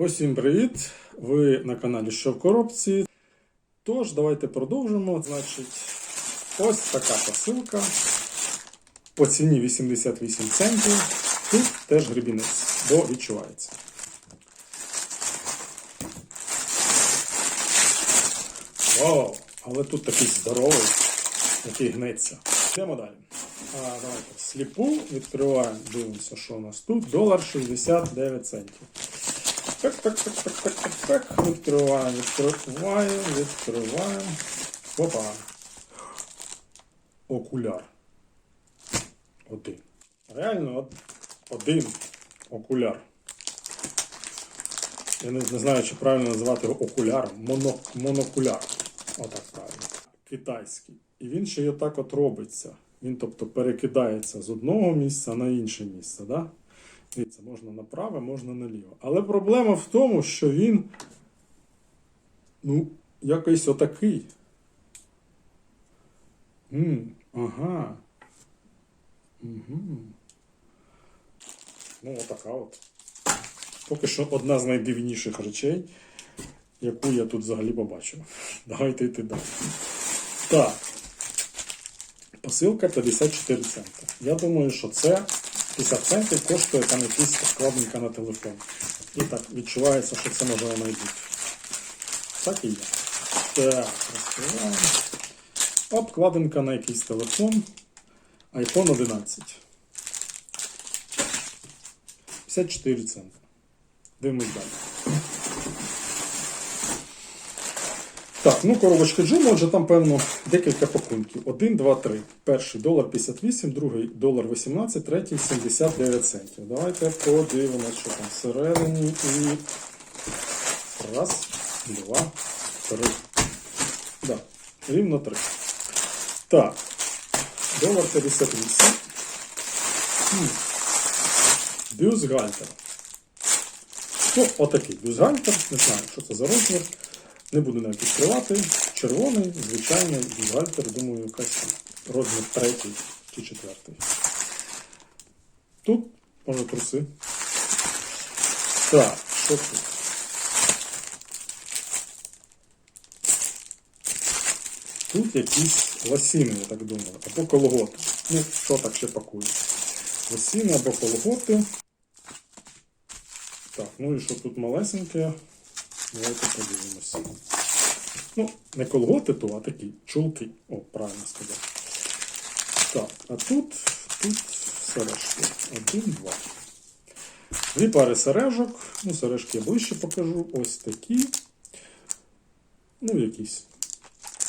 Усім привіт! Ви на каналі Що в коробці. Тож, давайте продовжимо. Значить, ось така посилка. По ціні 88 центів. Тут теж гребінець, бо відчувається. Вау! Але тут такий здоровий, який гнеться. Йдемо далі. А, давайте сліпу відкриваємо, дивимося, що у нас тут. Долар 69 центів. Так, так, так, так, так, так, так. Відкриваємо, відкриваємо, відкриваємо. Опа. Окуляр. Один. Реально один окуляр. Я не, знаю, чи правильно називати його окуляром. Моно, монокуляр. Отак правильно. Китайський. І він ще й отак от робиться. Він тобто перекидається з одного місця на інше місце. Да? Дивіться, можна направо, можна наліво. Але проблема в тому, що він ну, якийсь отакий. м ага. Угу. Ну, отака от. Поки що одна з найдивніших речей, яку я тут взагалі побачив. Давайте йти далі. Так. Посилка 54 центи. Я думаю, що це 50 центів коштує там якийсь складника на телефон. І так, відчувається, що це можна воно. Так і є. Так, розкриваємо. Обкладинка на якийсь телефон. iPhone 11. 54 центи. Дивимось далі. Так, ну коробочка Джум, отже, там, певно, декілька пакунків. 1, 2, 3. Перший долар 58, другий долар 18, третій 79 центів. Давайте подивимося, що там всередині. І. Раз, два, три. Да, рівно три. Так. Долар 58. Хм. Бюстгальтер. Ну, отакий бюстгальтер. Не знаю, що це за розмір. Не буду навіть відкривати. Червоний, звичайний бюстгальтер, думаю, якась розмір третій чи четвертий. Тут, може, труси. Так, що тут? Тут якісь лосіни, я так думаю, або колготи. Ну, що так ще пакує? Лосіни або колготи. Так, ну і що тут малесеньке? Давайте подивимося. Ну, не колготи то, а такі чулки. О, правильно сказав. Так, а тут, тут сережки. Один, два. Дві пари сережок. Ну, сережки я ближче покажу. Ось такі. Ну, якісь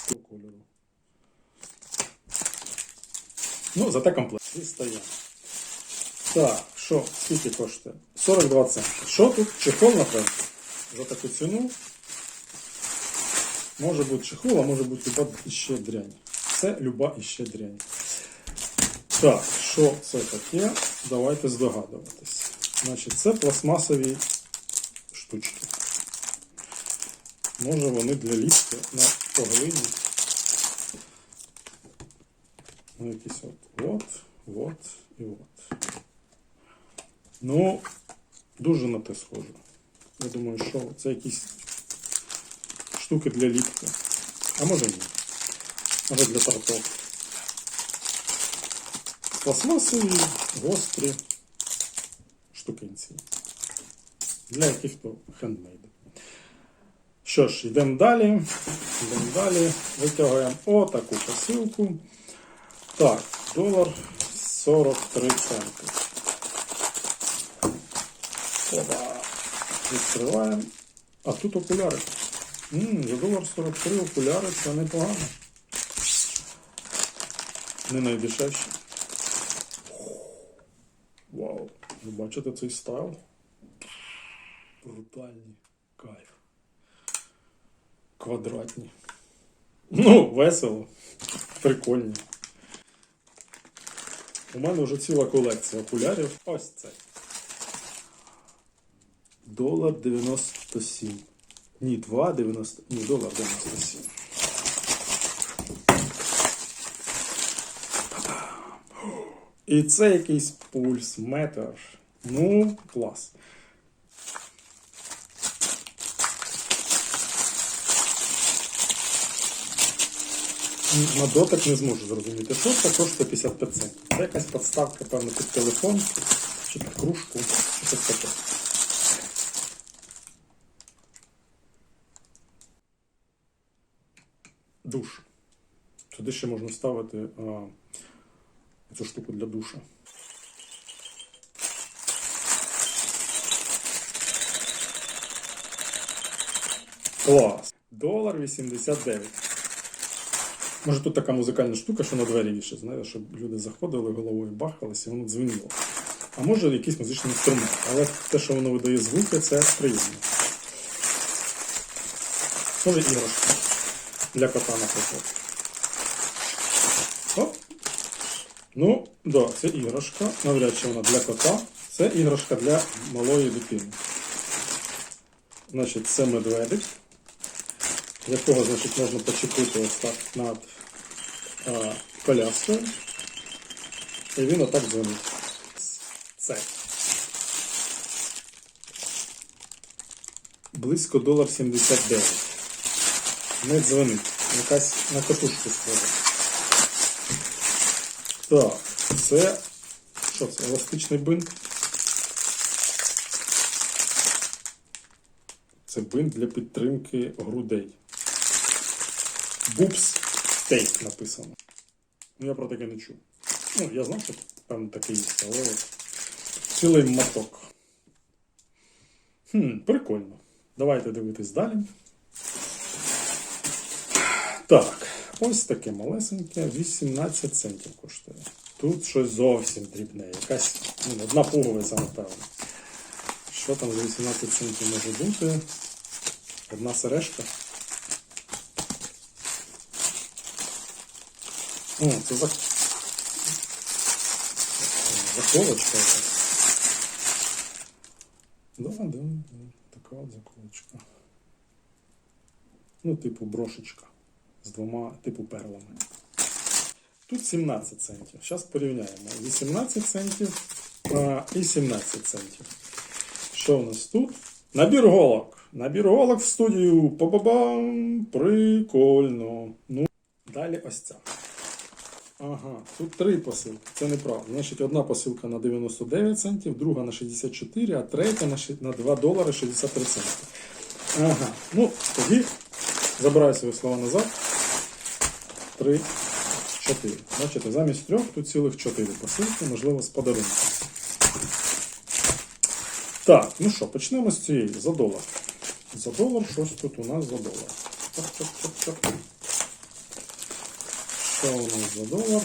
такого кольору. Ну, зате комплект. І. Так, що, скільки коштує? 42 центи. Що тут? Чехол, напевно. За таку ціну. Може бути чехол, а може бути люба іще дрянь. Це люба іще дрянь. Так, що це таке? Давайте здогадуватись. Значить, це пластмасові штучки. Може вони для ліпки на поглині. Ну, якісь от. От, от і от. Ну, дуже на те схоже. Я думаю, що це якісь штуки для ліпки. А може ні. Може для тортов. Пластмасові, гострі штукинці. Для яких-то хендмейдів. Що ж, йдемо далі. Йдемо далі. Витягаємо отаку посилку. Так, долар 43 центи. Опа. Відкриваємо. А тут окуляри. М, за долар 43 окуляри це непогано. Не найдешевші. Вау. Ви бачите цей стайл? Брутальний кайф. Квадратні. Ну, весело. Прикольні. У мене вже ціла колекція окулярів. Ось цей. Долар 97. Ні, 2, 90. Ні, долар 97. І це якийсь пульс метр. Ну, клас. На дотик не зможу зрозуміти. Що це коштує 55 центів. Це якась подставка, певно, під телефон чи під кружку, чи під таке. Душ. Сюди ще можна ставити а, цю штуку для душа. Клас. Долар 89. Може тут така музикальна штука, що на двері вішать, знаєте, щоб люди заходили головою, бахалися, і воно дзвеніло. А може якийсь музичний інструмент. Але те, що воно видає звуки, це приємно. Може іграшка. Для кота, наприклад. Оп. Ну, да, це іграшка. Навряд чи вона для кота. Це іграшка для малої дитини. Значить, це медведик, якого значить, можна почепити ось так над а, коляскою. І він отак дзвонить. Це. Близько долар 79. Не дзвонить. Якась на катушку схожа. Так, це. Що це? Еластичний бинт. Це бинт для підтримки грудей. Бупс стейк написано. Ну, я про таке не чув. Ну, я знав, що певно таке є, але от цілий моток. Хм, прикольно. Давайте дивитись далі. Так, ось таке малесеньке, 18 центів коштує. Тут щось зовсім дрібне, якась ну, одна пуговиця, напевно. Що там за 18 центів може бути? Одна сережка. О, це за... заколочка. Да, да, да, така от заколочка. Ну, типу брошечка з двома типу перлами. Тут 17 центів. Зараз порівняємо. 18 центів і 17 центів. Що у нас тут? Набір голок. Набір голок в студію. Па-ба-бам! Прикольно. Ну, далі ось ця. Ага, тут три посилки. Це неправда. Значить, одна посилка на 99 центів, друга на 64, а третя на 2 долари 63 центи. Ага. Ну, тоді забираю свої слова назад. Три, чотири. Бачите, замість трьох тут цілих чотири посилки, можливо, з подарунком. Так, ну що, почнемо з цієї за долар. За долар, щось тут у нас за долар. Так, так, так, так. Що у нас за долар?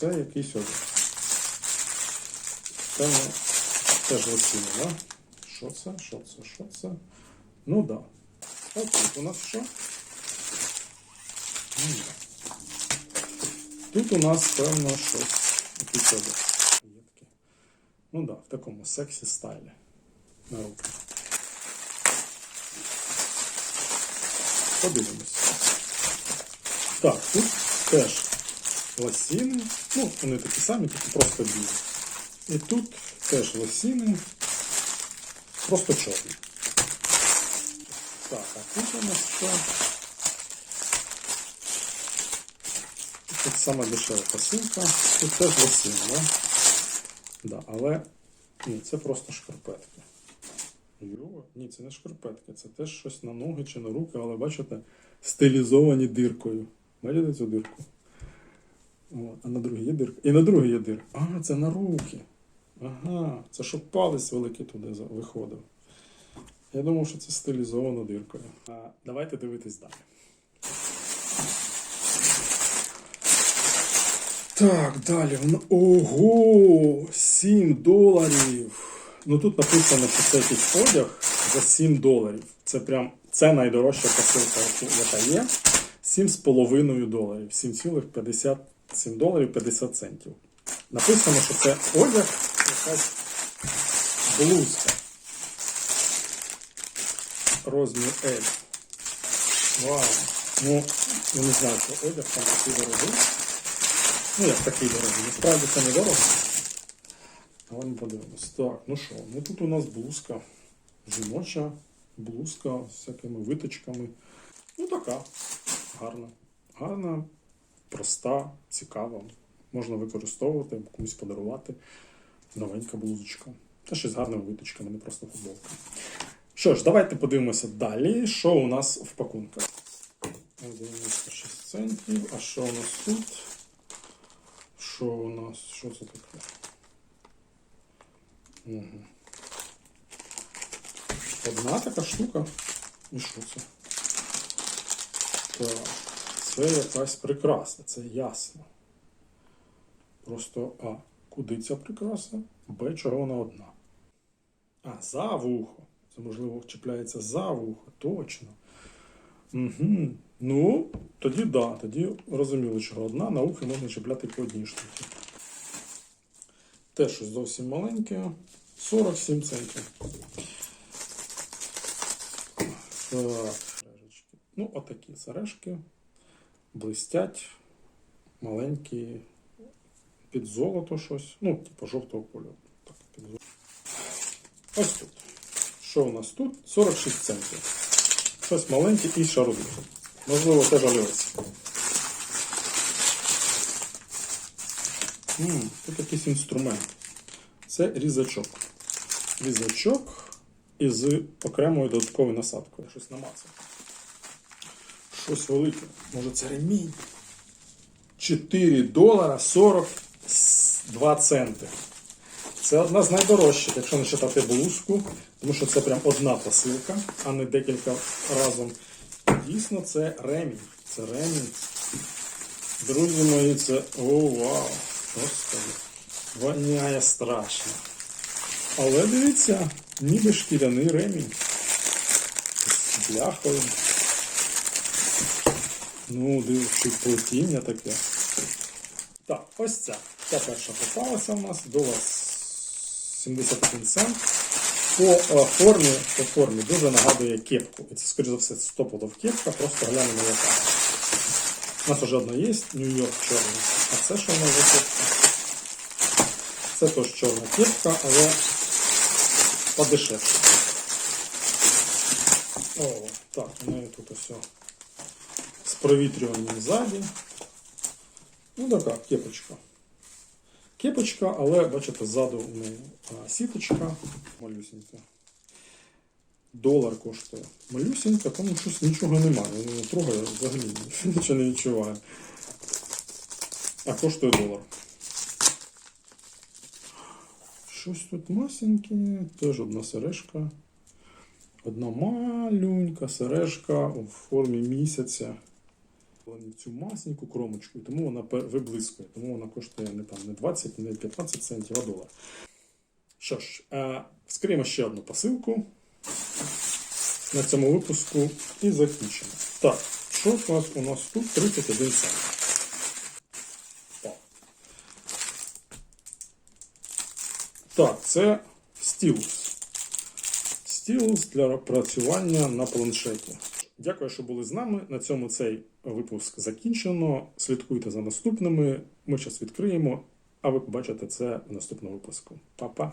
Це якийсь одяг. Це теж оціни, да? Що це? Що це? Що це? Ну да. А тут у нас що? М. Тут у нас, певно, щось таке. Ну да, в такому сексі стайлі. На руки. Подивимось. Так, тут теж лосіни. Ну, вони такі самі, тільки просто білі. І тут теж лосіни, просто чорні. Так, а тут у нас що? Тут саме дешева посилка. Тут теж лосіни, да? Да, але ні, це просто шкарпетки. Йо, ні, це не шкарпетки, це теж щось на ноги чи на руки, але бачите, стилізовані диркою. Бачите цю дирку? А на другій є дирка. І на другій є дирка. А, це на руки. Ага, це щоб палець великий туди виходив. Я думав, що це стилізовано диркою. А, давайте дивитись далі. Так, далі. Ого! 7 доларів. Ну тут написано, що це якийсь одяг за 7 доларів. Це прям це найдорожча посилка, яка є. 7,5 доларів. 7,57 доларів 50 центів. Написано, що це одяг, якась блузка. Розмір L. Вау. Ну, я не знаю, що одяг там такий дорогий. Ну, як такий дорогий. Насправді це не дорого. Але ми подивимось. Так, ну що, ну тут у нас блузка. Жіноча блузка з всякими виточками. Ну така. Гарна. Гарна. проста, цікава. Можна використовувати, комусь подарувати. Новенька блузочка. Та ще з гарними виточками, не просто футболка. Що ж, давайте подивимося далі, що у нас в пакунках. 96 центів. А що у нас тут? Що у нас? Що це таке? Угу. Одна така штука. І що це? Так, це якась прикраса, це ясно. Просто А. Куди ця прикраса? Б. Чого вона одна? А, за вухо. Це, можливо, чіпляється за вухо, точно. Угу. Ну, тоді да, тоді розуміло, чого одна, на можна чіпляти по одній штуці. Те, що зовсім маленьке, 47 центів. Так. Ну, отакі сережки. Блистять, маленькі, під золото щось. Ну, типу жовтого кольору. Ось тут. Що у нас тут? 46 центів. Щось маленьке і шарові. Можливо, теж олівець. М, Тут якийсь інструмент. Це різачок. Різачок із окремою додатковою насадкою. Щось намацав. Щось велике. Може це ремінь? 4 долара 42 центи. Це одна з найдорожчих, якщо не читати блузку, тому що це прям одна посилка, а не декілька разом. Дійсно, це ремінь. Це ремінь. Друзі мої, це. О, вау! Господи. Воняє страшно. Але дивіться, ніби шкіряний ремінь. З бляхою. Ну, дивіться, плетіння таке. Так, ось ця. Ця перша попалася у нас, долар 71 цент. По е, формі, по формі дуже нагадує кепку. І це, скоріш за все, стополов кепка, просто глянемо яка. У нас вже одна є, Нью-Йорк чорний. А це що у нас за кепка? Це теж чорна кепка, але подешевше. О, так, у неї тут ось з провітрюванням ззаді. Ну така кепочка. Кепочка, але бачите, ззаду у неї сіточка малюсенька. Долар коштує малюсенька, тому щось нічого немає. Не трогаю взагалі нічого не відчуваю. А коштує долар. Щось тут масеньке, теж одна сережка. Одна малюнька сережка у формі місяця. Вони цю масеньку кромочку, і тому вона виблискує, тому вона коштує не там не 20, не 15 центів, а долар. Що ж, е, вскриємо ще одну посилку на цьому випуску і закінчимо. Так, що у нас у нас тут 31 цент. Так, це стілус. Стілус для працювання на планшеті. Дякую, що були з нами. На цьому цей випуск закінчено. Слідкуйте за наступними. Ми час відкриємо, а ви побачите це в наступному випуску. Па-па!